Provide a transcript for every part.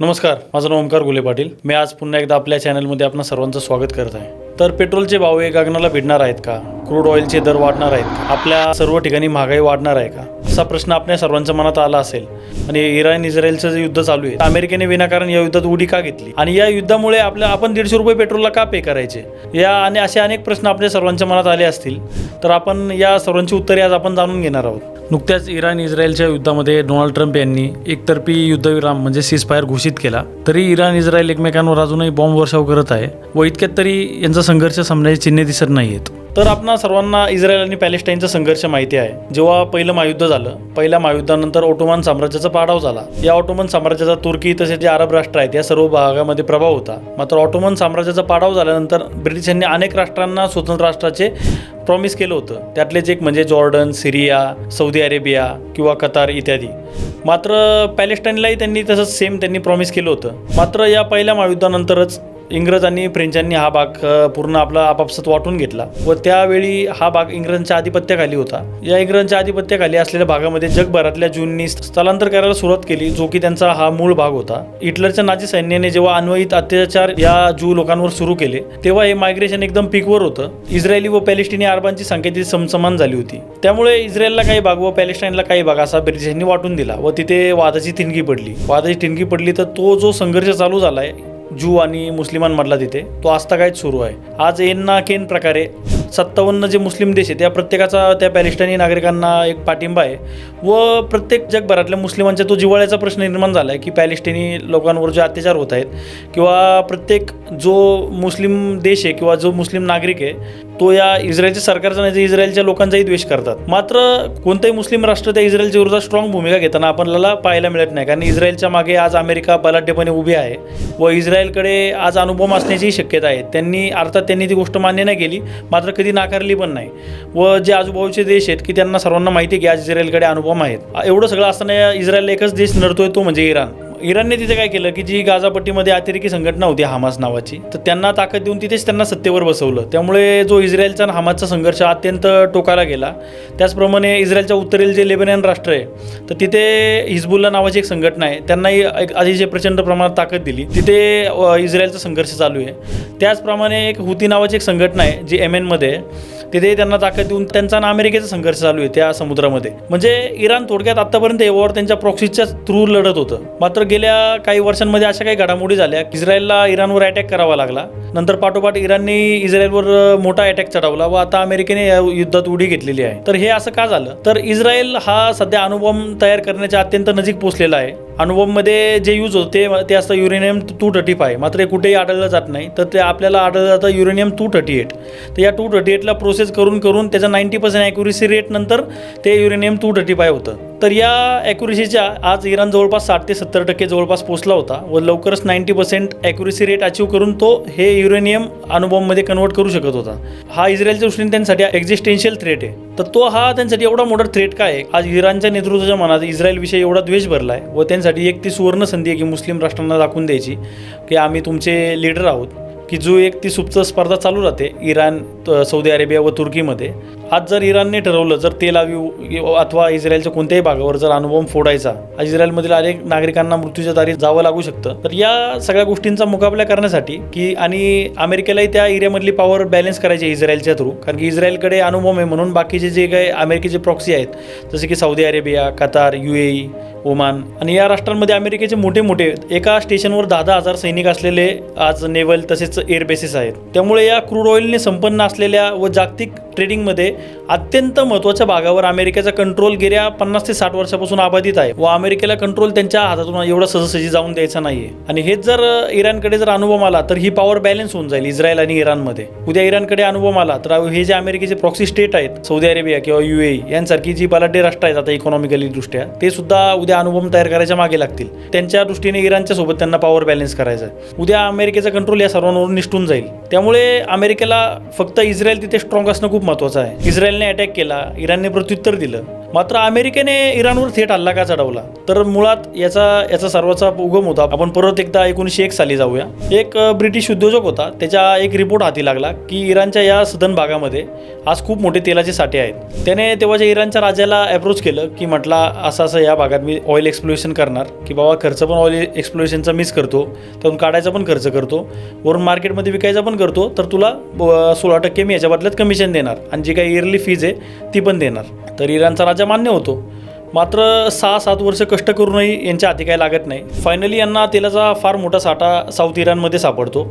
नमस्कार माझं नाव ओमकार गुले पाटील. मी आज पुन्हा एकदा आपल्या चॅनलमध्ये आपण सर्वांचं स्वागत करत आहे. तर पेट्रोलचे भाव हे गगनाला भिडणार आहेत का? क्रूड ऑइलचे दर वाढणार आहेत आपल्या सर्व ठिकाणी महागाई वाढणार आहे का? असा प्रश्न आपल्या सर्वांच्या मनात आला असेल. आणि इराण इस्रायलचं जे युद्ध चालू आहे अमेरिकेने विनाकारण या युद्धात उडी का घेतली? आणि या युद्धामुळे आपल्या आपण दीडशे रुपये पेट्रोलला का पे करायचे? या आणि असे अनेक प्रश्न आपल्या सर्वांच्या मनात आले असतील तर आपण या सर्वांची उत्तरे आज आपण जाणून घेणार आहोत. नुकत्याच इराण इस्रायलच्या युद्धामध्ये डोनाल्ड ट्रम्प यांनी एकतर्फी युद्धविराम म्हणजे सीजफायर घोषित केला. तरी इराण इस्रायल एकमेकांवर अजूनही बॉम्ब वर्षाव करत आहे व इतक्यात तरी यांचा संघर्ष संपण्याची चिन्हे दिसत नाही आहेत तर आपणा सर्वांना इस्रायल आणि पॅलेस्टाईनचा संघर्ष माहिती आहे. जेव्हा पहिलं महायुद्ध झालं पहिल्या महायुद्धानंतर ऑटोमन साम्राज्याचा पाडाव झाला. या ऑटोमन साम्राज्याचा तुर्की तसेच जे अरब राष्ट्र आहेत या सर्व भागामध्ये प्रभाव होता. मात्र ऑटोमन साम्राज्याचा पाडाव झाल्यानंतर ब्रिटिशांनी अनेक राष्ट्रांना स्वतंत्र राष्ट्राचे प्रॉमिस केलं होतं. त्यातलेच एक म्हणजे जॉर्डन सिरिया सौदी अरेबिया किंवा कतार इत्यादी. मात्र पॅलेस्टाईनलाही त्यांनी तसंच सेम त्यांनी प्रॉमिस केलं होतं. मात्र या पहिल्या महायुद्धानंतरच इंग्रजांनी फ्रेंचांनी हा भाग पूर्ण आपला आपापसात वाटून घेतला व त्यावेळी हा भाग इंग्रजांच्या आधिपत्याखाली होता. या इंग्रजांच्या आधिपत्याखाली असलेल्या भागामध्ये जगभरातल्या ज्यूंनी स्थलांतर करायला सुरुवात केली जो की त्यांचा हा मूळ भाग होता. हिटलरच्या नाझी सैन्याने जेव्हा अन्वयित अत्याचार या ज्यू लोकांवर सुरू केले तेव्हा हे मायग्रेशन एकदम पीकवर होतं. इस्रायली व पॅलेस्टिनी अरबांची संख्या तिथे समसमान झाली होती. त्यामुळे इस्रायलला काही भाग व पॅलेस्टाईनला काही भाग असा ब्रिटिशांनी वाटून दिला व तिथे वादाची ठिणगी पडली. वादाची ठिणगी पडली तर तो जो संघर्ष चालू झालाय जू आणि मुस्लिमांमधला तिथे. तो आजतागायत सुरू आहे. आज एन ना केन प्रकारे सत्तावन्न जे मुस्लिम देश आहेत त्या प्रत्येकाचा त्या पॅलेस्टाईनी नागरिकांना एक पाठिंबा आहे. व प्रत्येक जगभरातल्या मुस्लिमांच्या तो जिव्हाळ्याचा प्रश्न निर्माण झाला आहे की पॅलेस्टिनी लोकांवर जे अत्याचार होत आहेत किंवा प्रत्येक जो मुस्लिम देश आहे किंवा जो मुस्लिम नागरिक आहे तो या इस्रायलच्या सरकारचा नाही तर इस्रायलच्या लोकांचाही द्वेष करतात. मात्र कोणतंही मुस्लिम राष्ट्र त्या इस्रायलच्या विरोधात स्ट्रॉंग भूमिका घेताना आपल्याला पाहायला मिळत नाही. कारण इस्रायलच्या मागे आज अमेरिका बलाढ्यपणे उभी आहे व इस्रायलकडे आज अनुभव असण्याचीही शक्यता आहे. त्यांनी अर्थात त्यांनी ती गोष्ट मान्य नाही केली मात्र कधी नाकारली पण नाही. व जे आजूबाजूचे देश आहेत की त्यांना सर्वांना माहिती आहे की आज इस्रायलकडे अनुभव आहेत. एवढं सगळं असताना इस्रायल एकच देश नडतोय तो म्हणजे इराण. इराणने तिथे काय केलं की जी गाझापट्टीमध्ये अतिरेकी संघटना होती हमास नावाची तर त्यांना ताकद देऊन तिथेच त्यांना सत्तेवर बसवलं. त्यामुळे जो इस्रायलचा आणि हमासचा संघर्ष अत्यंत टोकाला गेला. त्याचप्रमाणे इस्रायलच्या उत्तरेल जे लेबनॅन राष्ट्र आहे तर तिथे हिजबुल्ला नावाची एक संघटना आहे त्यांनाही एक अतिशय प्रचंड प्रमाणात ताकद दिली. तिथे इस्रायलचा संघर्ष चालू आहे. त्याचप्रमाणे एक हुती नावाची एक संघटना आहे जी एम एनमध्ये आहे तिथे त्यांना ताकद देऊन त्यांचा आणि अमेरिकेचा संघर्ष चालू आहे त्या समुद्रामध्ये. म्हणजे इराण थोडक्यात आत्तापर्यंत एवॉर त्यांच्या प्रॉक्सीच्या थ्रू लढत होतं. मात्र गेल्या काही वर्षांमध्ये अशा काही घडामोडी झाल्या. इस्रायलला इराणवर अटॅक करावा लागला. नंतर पाठोपाठ इराणने इस्रायलवर मोठा अटॅक चढवला व आता अमेरिकेने या युद्धात उडी घेतलेली आहे. तर हे असं का झालं? तर इस्रायल हा सध्या अणुबॉम्ब तयार करण्याच्या अत्यंत नजीक पोचलेला आहे. अनुभवमध्ये जे यूज होते ते ते असतं युरेनियम टू थर्टी फाय मात्र हे कुठेही आढळलं जात नाही. तर ते आपल्याला आढळलं जातं युरेनियम टू थर्टी एट तर या टू थर्टी एटला प्रोसेस करून करून त्याचा नाईन्टी पर्सेंट ॲक्युरेसी रेट नंतर ते युरेनियम टू थर्टी फाय होतं. तर या ॲक्युरेसीच्या आज इराण जवळपास साठ ते सत्तर टक्के जवळपास पोहोचला होता व लवकरच ninety percent accuracy rate achieve करून तो हे युरेनियम अनुभवमध्ये कन्वर्ट करू शकत होता. हा इस्रायलच्या दृष्टीने त्यांच्यासाठी एक्झिस्टेन्शियल थ्रेट आहे. तर तो हा त्यांच्यासाठी एवढा मोठा थ्रेट काय आहे? आज इराणच्या नेतृत्वाच्या मनात इस्रायलविषयी एवढा द्वेष भरला आहे व त्यांसाठी एक ती सुवर्ण संधी आहे की मुस्लिम राष्ट्रांना दाखवून द्यायची की आम्ही तुमचे लीडर आहोत. की जो एक ती सुप्त स्पर्धा चालू राहते इराण सौदी अरेबिया व तुर्कीमध्ये आज जर इराणने ठरवलं जर तेल अविव अथवा इस्रायलच्या कोणत्याही भागावर जर अनुभव फोडायचा आज इस्रायलमधील अनेक नागरिकांना मृत्यूच्या दारी जावं लागू शकतं. तर या सगळ्या गोष्टींचा मुकाबला करण्यासाठी की आणि अमेरिकेलाही त्या एरियामधली पॉवर बॅलन्स करायची आहे इस्रायलच्या थ्रू कारण की इस्रायलकडे अनुभव आहे म्हणून बाकीचे जे काही अमेरिकेचे प्रॉक्सी आहेत जसे की Saudi Arabia Qatar U A Oman. आणि या राष्ट्रांमध्ये अमेरिकेचे मोठे मोठे एका स्टेशनवर दहा दहा हजार सैनिक असलेले आज नेव्हल तसेच एअर बेसेस आहेत. त्यामुळे या क्रूड ऑइलने संपन्न असलेल्या व जागतिक ट्रेडिंगमध्ये अत्यंत महत्त्वाच्या भागावर अमेरिकेचा कंट्रोल गेल्या पन्नास ते साठ वर्षापासून अबाधित आहे. व अमेरिकेला कंट्रोल त्यांच्या हातातून एवढा सहजसहजी जाऊन द्यायचा नाहीये. आणि हेच जर इराणकडे जर अनुभव आला तर ही पॉवर बॅलन्स होऊन जाईल इस्रायल आणि इराणमध्ये. उद्या इराणकडे अनुभव आला तर हे जे अमेरिकेचे प्रॉक्सी स्टेट आहेत सौदी अरेबिया किंवा यू ए यांसारखी जी बलाढ्य राष्ट्र आहेत आता इकॉनॉमिकली दृष्ट्या ते सुद्धा उद्या अनुभव तयार करायच्या मागे लागतील. त्यांच्या दृष्टीने इराणच्या सोबत त्यांना पॉवर बॅलन्स करायचा आहे उद्या अमेरिकेचा कंट्रोल या सर्वांवरून निष्ठून जाईल. त्यामुळे अमेरिकेला फक्त इस्रायल तिथे स्ट्रॉंग असणं खूप महत्त्वाचा आहे. इस्रायलने अटॅक केला इराणने प्रत्युत्तर दिलं. मात्र अमेरिकेने इराणवर थेट हल्ला का चढवला? तर मुळात याचा याचा सर्वाचा उगम होता. आपण परत एकदा एकोणीसशे एक साली जाऊया. एक ब्रिटिश उद्योजक होता. त्याच्या एक रिपोर्ट हाती लागला की इराणच्या या सदन भागामध्ये आज खूप मोठे तेलाचे साठे आहेत. त्याने तेव्हाच्या इराणच्या राजाला अप्रोच केलं की म्हटला असं असं या भागात मी ऑइल एक्सप्लोरेशन करणार. की बाबा खर्च पण ऑइल एक्सप्लोरेशनचा मिस करतो. त्यातून काढायचा पण खर्च करतो. वरून मार्केटमध्ये विकायचा पण करतो. तर तुला ब- सोळा टक्के मी याच्या बदल्यात कमिशन देणार. आणि जी काही इयरली फीज आहे ती पण देणार. तर इराणचा राजा मान्य होतो. मात्र सहा सात वर्ष कष्ट करूनही यांच्या हाती काही लागत नाही. फायनली यांना तेलाचा फार मोठा साठा साऊथ इराणमध्ये सापडतो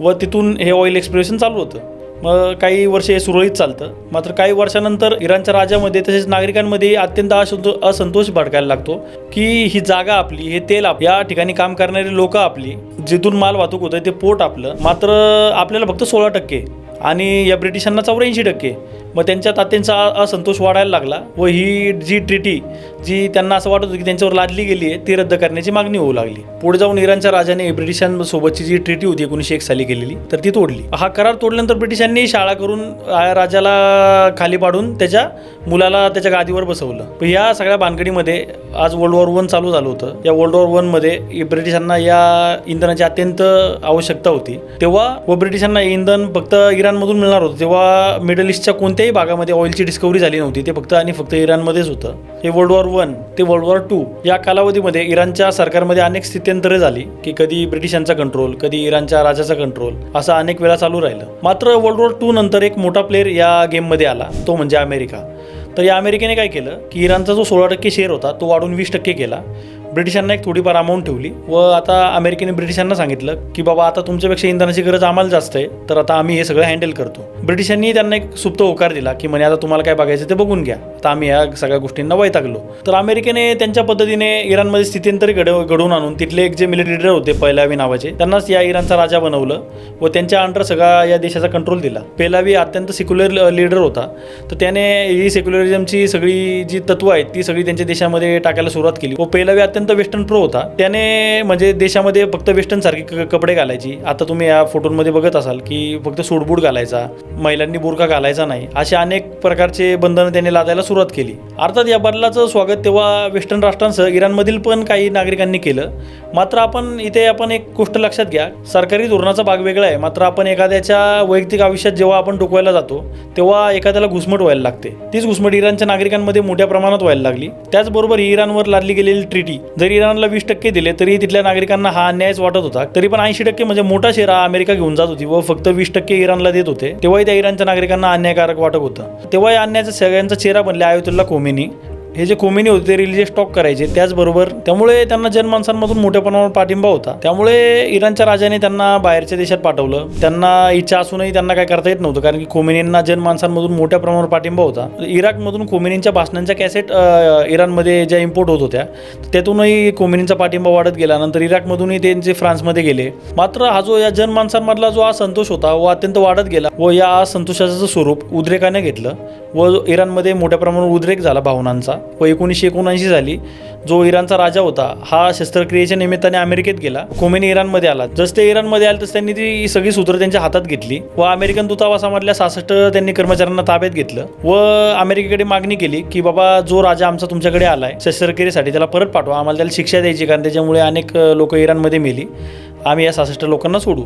व तिथून हे ऑइल एक्सप्रेशन चालू होतं. मग काही वर्ष हे सुरळीत चालतं. मात्र काही वर्षानंतर इराणच्या राजामध्ये तसेच नागरिकांमध्ये अत्यंत असंतो असंतोष भडकायला लागतो की ही जागा आपली हे तेल आप या ठिकाणी काम करणारी लोक आपली जिथून माल वाहतूक होतं ते पोट आपलं. मात्र आपल्याला फक्त सोळा टक्के आणि या ब्रिटिशांना चौऱ्याऐंशी टक्के. मग त्यांच्या तात्यांचा असंतोष वाढायला लागला व ही जी ट्रिटी जी त्यांना असं वाटत होतं की त्यांच्यावर लादली गेली आहे ती रद्द करण्याची मागणी होऊ लागली. पुढे जाऊन इराणच्या राजाने ब्रिटिशांसोबतची जी ट्रिटी होती एकोणीसशे एक साली केलेली तर ती तोडली. हा करार तोडल्यानंतर ब्रिटिशांनी शाळा करून राजाला खाली पाडून त्याच्या मुलाला त्याच्या गादीवर बसवलं. पण या सगळ्या भानगडीमध्ये आज वर्ल्ड वॉर वन चालू झालं होतं. या वर्ल्ड वॉर वनमध्ये ब्रिटिशांना या इंधनाची अत्यंत आवश्यकता होती. तेव्हा व ब्रिटिशांना इंधन फक्त इराणमधून मिळणार होतं. तेव्हा मिडल ईस्टच्या कोणत्याही भागामध्ये ऑइलची डिस्कवरी झाली नव्हती. ते फक्त आणि फक्त इराणमध्येच होतं. हे वर्ल्ड वॉर वन ते वर्ल्ड वॉर टू या कालावधीमध्ये इराणच्या सरकारमध्ये अनेक स्थित्यंतरे झाली की कधी ब्रिटिशांचा कंट्रोल कधी इराणच्या राजाचा कंट्रोल असं अनेक वेळा चालू राहिलं. मात्र वर्ल्ड वॉर टू नंतर एक मोठा प्लेअर या गेममध्ये आला तो म्हणजे अमेरिका. तर या अमेरिकेने काय केलं की इराणचा जो सोळा टक्के शेअर होता तो वाढून वीस टक्के केला. ब्रिटिशांना एक थोडीफार अमाऊंट ठेवली व आता अमेरिकेने ब्रिटिशांना सांगितलं की बाबा आता तुमच्यापेक्षा इंधनाची गरज आम्हाला जास्त आहे तर आता आम्ही हे सगळं हँडल करतो. ब्रिटिशांनी त्यांना एक सुप्त होकार दिला की म्हणे आता तुम्हाला काय बघायचं ते बघून घ्या. आता आम्ही या सगळ्या गोष्टींना वैतागलो. तर अमेरिकेने त्यांच्या पद्धतीने इराणमध्ये स्थित्यंतरी घड घडवून आणून तिथले एक जे मिलिटरी लीडर होते पहिलावी नावाचे त्यांनाच या इराणचा राजा बनवलं व त्यांच्या अंडर सगळा या देशाचा कंट्रोल दिला. पेलावी अत्यंत सिक्युलर लीडर होता. तर त्याने ही सेक्युलरिझमची सगळी जी तत्व आहेत ती सगळी त्यांच्या देशामध्ये टाकायला सुरुवात केली व पेलावी अत्यंत वेस्टर्न प्रो होता. त्याने म्हणजे देशामध्ये फक्त वेस्टर्न सारखे क- कपडे घालायची. आता तुम्ही या फोटोंमध्ये बघत असाल की फक्त सूटबूट घालायचा महिलांनी बुरखा घालायचा नाही. असे अनेक प्रकारचे बंधनं त्याने लादायला सुरुवात केली. अर्थात या बदलाचं स्वागत तेव्हा वेस्टर्न राष्ट्रांसह इराणमधील पण काही नागरिकांनी केलं. मात्र आपण इथे आपण एक गोष्ट लक्षात घ्या. सरकारी धोरणाचा भाग वेगळा आहे. मात्र आपण एखाद्याच्या वैयक्तिक आयुष्यात जेव्हा आपण डोकवायला जातो तेव्हा एखाद्याला घुसमट व्हायला लागते. तीच घुसमट इराणच्या नागरिकांमध्ये मोठ्या प्रमाणात व्हायला लागली. त्याचबरोबर इराणवर लादली गेलेली ट्रिटी जरी इराणला वीस टक्के दिले तरी तिथल्या नागरिकांना हा अन्यायच वाटत होता. तरी पण ऐंशी टक्के म्हणजे मोठा शेअर हा अमेरिका घेऊन जात होती व फक्त वीस टक्के इराणला देत होते. तेव्हाही त्या इराणच्या नागरिकांना अन्यायकारक वाटत होतं. तेव्हा या अन्यायाचा सगळ्यांचा चेहरा बनले आयोतुल्ला खोमेनी हे जे कोमिनी होते ते रिलीजे स्टॉक करायचे त्याचबरोबर त्यामुळे त्यांना जनमानसांमधून मोठ्या प्रमाणावर पाठिंबा होता. त्यामुळे इराणच्या राजाने त्यांना बाहेरच्या देशात पाठवलं. त्यांना इच्छा असूनही त्यांना काय करता येत नव्हतं कारण की खोमेनींना जनमानसांमधून मोठ्या प्रमाणावर पाठिंबा होता. इराकमधून खोमेनींच्या भाषणांच्या कॅसेट इराणमध्ये ज्या इम्पोर्ट होत होत्या त्यातूनही कोमिनींचा पाठिंबा वाढत गेला. नंतर इराकमधूनही त्यांचे फ्रान्समध्ये गेले. मात्र हा जो या जनमानसांमधला जो असंतोष होता व अत्यंत वाढत गेला व या असंतोषाचं स्वरूप उद्रेकाने घेतलं व इराणमध्ये मोठ्या प्रमाणावर उद्रेक झाला भावनांचा. व एकोणीसशे एकोणऐंशी साली जो इराणचा राजा होता हा शस्त्रक्रियेच्या निमित्ताने अमेरिकेत गेला. खोमेनी इराणमध्ये आला. जस ते इराणमध्ये आले तस त्यांनी ती सगळी सूत्र त्यांच्या हातात घेतली व अमेरिकन दूतावासामधल्या सहासष्ट त्यांनी कर्मचाऱ्यांना ताब्यात घेतलं व अमेरिकेकडे मागणी केली की बाबा जो राजा आमचा तुमच्याकडे आलाय शस्त्रक्रियेसाठी त्याला परत पाठवा. आम्हाला त्याला शिक्षा द्यायची कारण त्याच्यामुळे अनेक लोक इराणमध्ये मेली. आम्ही या सहासष्ट लोकांना सोडू.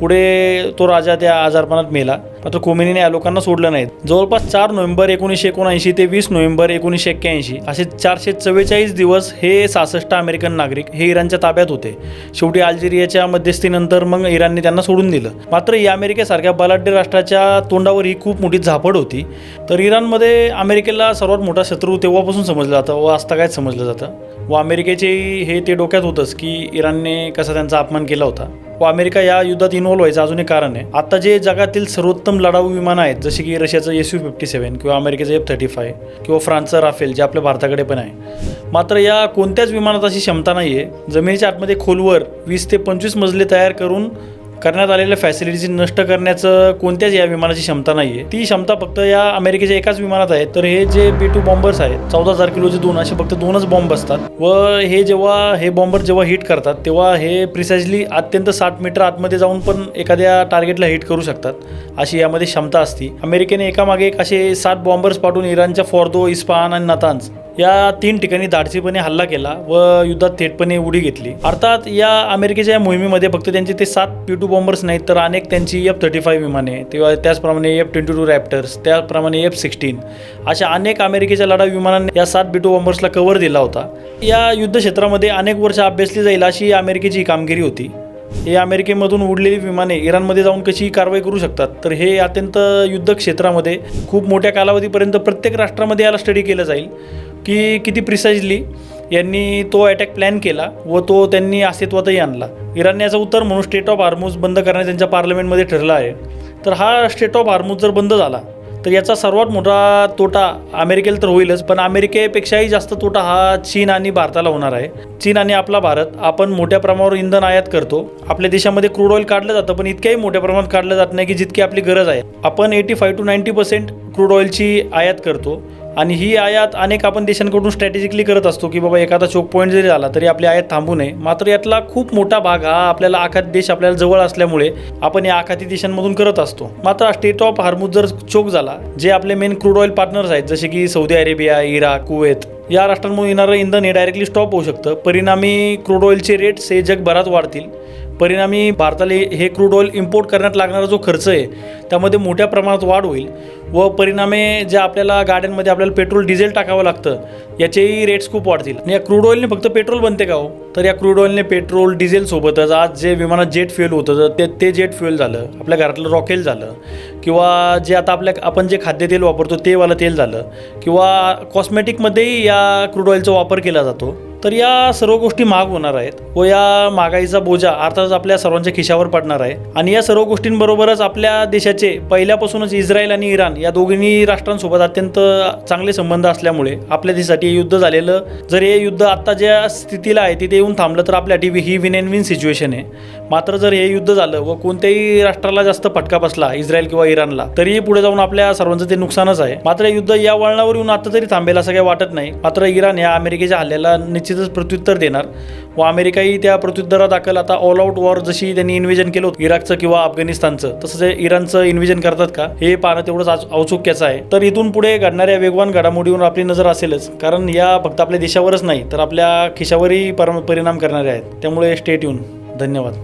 पुढे तो राजा त्या आजारपणात मेला. मात्र कोमिनीने या लोकांना सोडलं नाही. जवळपास चार नोव्हेंबर एकोणीसशे एकोणऐंशी ते वीस नोव्हेंबर एकोणीसशे एक्क्याऐंशी असे चारशे चव्वेचाळीस दिवस हे सहासष्ट अमेरिकन नागरिक हे इराणच्या ताब्यात होते. शेवटी अल्जेरियाच्या मध्यस्थीनंतर मग इराणने त्यांना सोडून दिलं. मात्र या अमेरिकेसारख्या बलाढ्य राष्ट्राच्या तोंडावर ही खूप मोठी झापड होती. तर इराणमध्ये अमेरिकेला सर्वात मोठा शत्रू तेव्हापासून समजलं जातं व आजता काय समजलं जातं? व अमेरिकेचे हे ते डोक्यात होतंच की इराणने कसा त्यांचा अपमान केला होता? व अमेरिका या युद्धात इन्व्हॉल्व्ह व्हायचं अजून एक कारण आहे. आता जे जगातील सर्वोत्तम लढाऊ विमानं आहेत जसे की रशियाचं एस यू फिफ्टी सेवन किंवा अमेरिकेचं एफ थर्टी फाय किंवा फ्रान्सचं राफेल जे आपल्या भारताकडे पण आहे. मात्र या कोणत्याच विमानात अशी क्षमता नाही आहे जमिनीच्या आतमध्ये खोलवर वीस ते पंचवीस मजले तयार करून करण्यात आलेल्या फॅसिलिटीज नष्ट करण्याचं कोणत्याच या विमानाची क्षमता नाही आहे ती क्षमता फक्त या अमेरिकेच्या एकाच विमानात आहे. तर हे जे बी टू बॉम्बर्स आहेत चौदा हजार किलोचे दोन असे फक्त दोनच बॉम्ब असतात. व हे जेव्हा हे बॉम्बर जेव्हा हिट करतात तेव्हा हे प्रिसाइजली अत्यंत साठ मीटर आतमध्ये जाऊन पण एखाद्या टार्गेटला हिट करू शकतात. अशी यामध्ये क्षमता असती. अमेरिकेने एकामागे एक असे सात बॉम्बर्स पाठवून इराणच्या फॉर्दो इस्पाहान आणि नतांज या तीन ठिकाणी धाडसीपणे हल्ला केला व युद्धात थेटपणे उडी घेतली. अर्थात या अमेरिकेच्या या मोहिमेमध्ये फक्त त्यांचे ते सात पी टू बॉम्बर्स नाहीत तर अनेक त्यांची एफ थर्टी फाईव्ह विमाने तेव्हा त्याचप्रमाणे एफ ट्वेंटी टू रॅप्टर्स त्याचप्रमाणे एफ सिक्स्टीन अशा अनेक अमेरिकेच्या लढाऊ विमानांनी या सात बी टू बॉम्बर्सला कव्हर दिला होता. या युद्ध क्षेत्रामध्ये अनेक वर्ष अभ्यासली जाईल अशी अमेरिकेची कामगिरी होती. हे अमेरिकेमधून उडलेली विमाने इराणमध्ये जाऊन कशी कारवाई करू शकतात? तर हे अत्यंत युद्ध क्षेत्रामध्ये खूप मोठ्या कालावधीपर्यंत प्रत्येक राष्ट्रामध्ये याला स्टडी केलं जाईल. की किती प्रिसाइजली यांनी तो अटॅक प्लॅन केला व तो त्यांनी अस्तित्वातही आणला. इराणने याचं उत्तर म्हणून स्टेट ऑफ हार्मूज बंद करण्यात त्यांच्या पार्लमेंटमध्ये ठरलं आहे. तर हा स्टेट ऑफ हार्मूज जर बंद झाला तर याचा सर्वात मोठा तोटा अमेरिकेला तर होईलच पण अमेरिकेपेक्षाही जास्त तोटा हा चीन आणि भारताला होणार आहे. चीन आणि आपला भारत आपण मोठ्या प्रमाणावर इंधन आयात करतो. आपल्या देशामध्ये क्रूड ऑइल काढलं जातं पण इतक्याही मोठ्या प्रमाणात काढलं जात नाही की जितकी आपली गरज आहे. आपण eighty five to ninety percent crude ऑइलची आयात करतो. आणि ही आयात अनेक आपण देशांकडून स्ट्रॅटेजिकली करत असतो की बाबा एखादा चोक पॉईंट जरी झाला तरी आपली आयात थांबू नये. मात्र यातला खूप मोठा भाग हा आपल्याला आखाती देश आपल्याला जवळ असल्यामुळे आपण या आखाती देशांमधून करत असतो. मात्र स्टेट ऑफ हार्मूज जर चोक झाला जे आपले मेन क्रूड ऑइल पार्टनर्स आहेत जसे की सौदी अरेबिया इराक कुवेत या राष्ट्रांमधून येणारं इंधन हे डायरेक्टली स्टॉप होऊ शकतं. परिणामी क्रूड ऑइलचे रेट्स हे जगभरात वाढतील. परिणामी भारताला हे क्रूड ऑइल इम्पोर्ट करण्यात लागणारा जो खर्च आहे त्यामध्ये मोठ्या प्रमाणात वाढ होईल व परिणामे जे आपल्याला गाड्यांमध्ये आपल्याला पेट्रोल डिझेल टाकावं लागतं याचेही रेट्स खूप वाढतील. आणि या क्रूड ऑइलने फक्त पेट्रोल बनते का हो? तर या क्रूड ऑइलने पेट्रोल डिझेलसोबतच आज जे विमानात जेट फ्युएल होतं तर ते ते जेट फ्युएल झालं आपल्या घरातलं रॉकेल झालं किंवा जे आता आपल्या आपण जे खाद्यतेल वापरतो तेवालं तेल झालं किंवा कॉस्मेटिकमध्येही या क्रूड ऑइलचा वापर केला जातो तर या सर्व गोष्टी महाग होणार आहेत व या महागाईचा बोजा अर्थातच आपल्या सर्वांच्या खिशावर पडणार आहे. आणि या सर्व गोष्टींबरोबरच आपल्या देशाचे पहिल्यापासूनच इस्रायल आणि इराण या दोन्ही राष्ट्रांसोबत अत्यंत चांगले संबंध असल्यामुळे आपल्या देशासाठी युद्ध झालेलं जर हे युद्ध आत्ता ज्या स्थितीला आहे तिथे येऊन थांबलं तर आपल्यासाठी ही विन अँड विन सिच्युएशन आहे. मात्र जर हे युद्ध झालं व कोणत्याही राष्ट्राला जास्त फटका बसला इस्रायल किंवा इराणला तरीही पुढे जाऊन आपल्या सर्वांचं ते नुकसानच आहे. मात्र युद्ध या वळणावर येऊन आता तरी थांबेल असं काही वाटत नाही. मात्र इराण या अमेरिकेच्या हल्ल्याला निश्चितच प्रत्युत्तर देणार व अमेरिकाही त्या प्रत्युत्तरादाखल आता ऑल आउट वॉर जशी त्यांनी इन्व्हेजन केलं होतं इराकचं किंवा अफगाणिस्तानचं तसं ते इराणचं इन्व्हेजन करतात का हे पाहणं तेवढंच औत्सुक्याचं आहे. तर इथून पुढे घडणाऱ्या वेगवान घडामोडीवर आपली नजर असेलच कारण या फक्त आपल्या देशावरच नाही तर आपल्या खिशावरही परम परिणाम करणाऱ्या आहेत. त्यामुळे स्टेट येऊन धन्यवाद.